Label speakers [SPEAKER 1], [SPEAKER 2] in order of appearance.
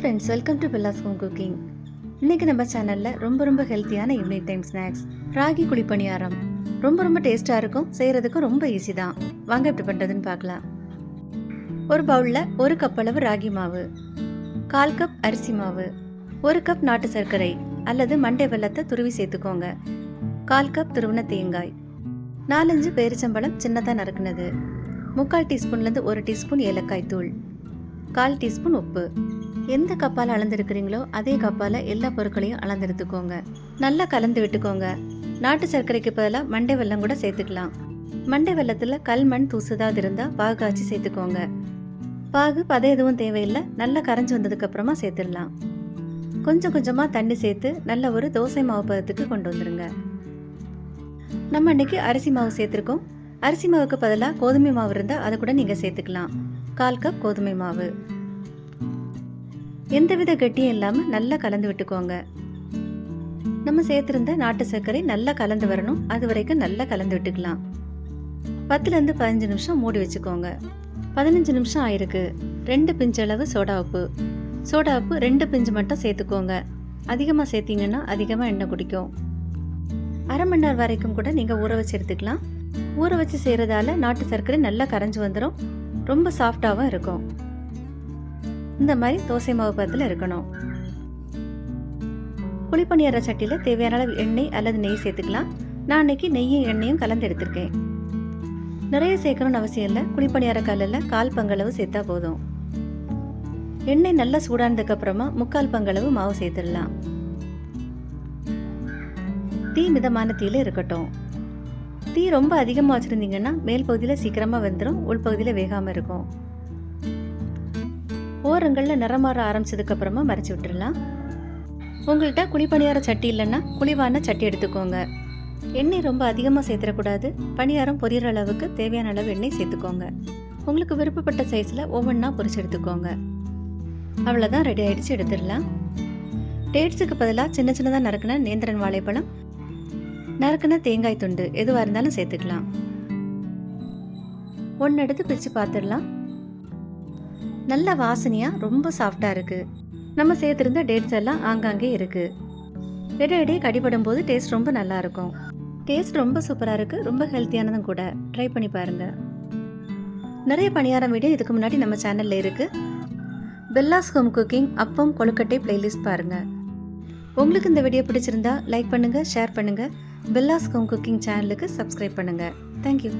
[SPEAKER 1] Friends welcome to பில்லாஸ் home cooking இன்னைக்கு நம்ம சேனலில் ரொம்ப ரொம்ப ஹெல்த்தியான evening time snacks ragi kuzhipaniyaram ரொம்ப ரொம்ப டேஸ்ட்டாக இருக்கும் செய்கிறதுக்கும் ரொம்ப ஈஸி தான். வாங்க எப்படி பண்ணுறதுன்னு பார்க்கலாம். ஒரு பவுலில் ஒரு கப் அளவு ராகி மாவு கால் கப் அரிசி மாவு ஒரு கப் நாட்டு சர்க்கரை அல்லது மண்டை வெல்லத்தை துருவி சேர்த்துக்கோங்க. கால் கப் துருவின தேங்காய் நாலஞ்சு பேரிச்சம்பழம் சின்னதாக நறுக்குனது முக்கால் டீஸ்பூன்லேருந்து ஒரு டீஸ்பூன் ஏலக்காய் தூள் கால் டீஸ்பூன் உப்பு எந்த கப்பால் அளந்துருக்கிறீங்களோ அதே கப்பால் எல்லா பொருட்களையும் அளந்தெடுத்துக்கோங்க நல்லா கலந்து விட்டுக்கோங்க. நாட்டு சர்க்கரைக்கு பதிலாக மண்டை வெல்லம் கூட சேர்த்துக்கலாம். மண்டை வெல்லத்தில் கல் மண் தூசுதாவது இருந்தால் பாகு காய்ச்சி சேர்த்துக்கோங்க. பாகு பத எதுவும் தேவையில்லை. நல்லா கரைஞ்சி வந்ததுக்கப்புறமா சேர்த்துடலாம். கொஞ்சம் கொஞ்சமாக தண்ணி சேர்த்து நல்ல ஒரு தோசை மாவு பதத்துக்கு கொண்டு வந்துடுங்க நம்ம இன்னைக்கு அரிசி மாவு சேர்த்துருக்கோம். அரிசி மாவுக்கு பதிலாக கோதுமை மாவு இருந்தால் அதை கூட நீங்கள் சேர்த்துக்கலாம். கால் கப் கோதுமை மாவு. எந்தவித கட்டியும் இல்லாமல் நல்லா கலந்து விட்டுக்கோங்க. நம்ம சேர்த்துருந்த நாட்டு சர்க்கரை நல்லா கலந்து வரணும். அது வரைக்கும் நல்லா கலந்து விட்டுக்கலாம். பத்துலேருந்து பதினஞ்சு நிமிஷம் மூடி வச்சுக்கோங்க. பதினஞ்சு நிமிஷம் ஆயிருக்கு. ரெண்டு பிஞ்சு அளவு சோடா உப்பு. சோடா உப்பு ரெண்டு பிஞ்சு மட்டும் சேர்த்துக்கோங்க. அதிகமாக சேர்த்தீங்கன்னா அதிகமாக எண்ணெய் குடிக்கும். அரை மணி நேரம் வரைக்கும் கூட நீங்கள் ஊற வச்சு எடுத்துக்கலாம். ஊற வச்சு செய்கிறதால நாட்டு சர்க்கரை நல்லா கரைஞ்சி வந்துடும் ரொம்ப சாஃப்டாகவும் இருக்கும். இந்த மாதிரி தோசை மாவு பதத்தில் இருக்கணும். குழிப்பணியார சட்டியில் தேவையான அளவு எண்ணெய் அல்லது நெய் சேர்த்துக்கலாம். நான் அன்னைக்கு நெய்யும் எண்ணெயும் கலந்து எடுத்திருக்கேன். நிறைய சேர்க்கணும்னு அவசியம் இல்லை. குழிப்பணியார கல்லில் கால் பங்களவு சேர்த்தா போதும். எண்ணெய் நல்லா சூடானதுக்கு அப்புறமா முக்கால் பங்களவு மாவு சேர்த்துடலாம். தீ மிதமான தீயில இருக்கட்டும். தீ ரொம்ப அதிகமாக வச்சுருந்தீங்கன்னா மேல் பகுதியில் சீக்கிரமாக வெந்துடும் உள்பகுதியில் வேகாமல் இருக்கும். ஓரங்களில் நிறம் மாற ஆரம்பிச்சதுக்கு அப்புறமா மறைச்சி விட்டுடலாம் உங்கள்கிட்ட குழிப்பணியார சட்டி இல்லைன்னா குழிவான சட்டி எடுத்துக்கோங்க. எண்ணெய் ரொம்ப அதிகமாக சேர்த்துடக்கூடாது பணியாரம் பொரியற அளவுக்கு தேவையான அளவு எண்ணெய் சேர்த்துக்கோங்க. உங்களுக்கு விருப்பப்பட்ட சைஸில் ஒவ்வொன்றா பொரிச்சு எடுத்துக்கோங்க. அவ்வளோதான் ரெடி ஆகிடுச்சு எடுத்துடலாம். டேட்ஸுக்கு பதிலாக சின்ன சின்னதாக நறுக்கின நேந்திரன் வாழைப்பழம் நறுக்கின தேங்காய் துண்டு எதுவாக இருந்தாலும் சேர்த்துக்கலாம். ஒன்று எடுத்து பிரித்து பார்த்துடலாம் நல்ல வாசனையாக ரொம்ப சாஃப்டாக இருக்குது நம்ம சேர்த்துருந்த டேட்ஸ் எல்லாம் ஆங்காங்கே இருக்குது இடையிடையே கடிபடும் போது டேஸ்ட் ரொம்ப நல்லா இருக்கும். டேஸ்ட் ரொம்ப சூப்பராக இருக்குது ரொம்ப ஹெல்த்தியானதும் கூட. ட்ரை பண்ணி பாருங்கள் நிறைய பணியாரம் வீடியோ இதுக்கு முன்னாடி நம்ம சேனலில் இருக்குது பெல்லாஸ் ஹோம் குக்கிங் அப்பம் கொழுக்கட்டை பிளேலிஸ்ட் பாருங்கள் உங்களுக்கு இந்த வீடியோ பிடிச்சிருந்தா லைக் பண்ணுங்கள் ஷேர் பண்ணுங்கள் பெல்லாஸ் ஹோம் குக்கிங் சேனலுக்கு சப்ஸ்கிரைப் பண்ணுங்கள் தேங்க்யூ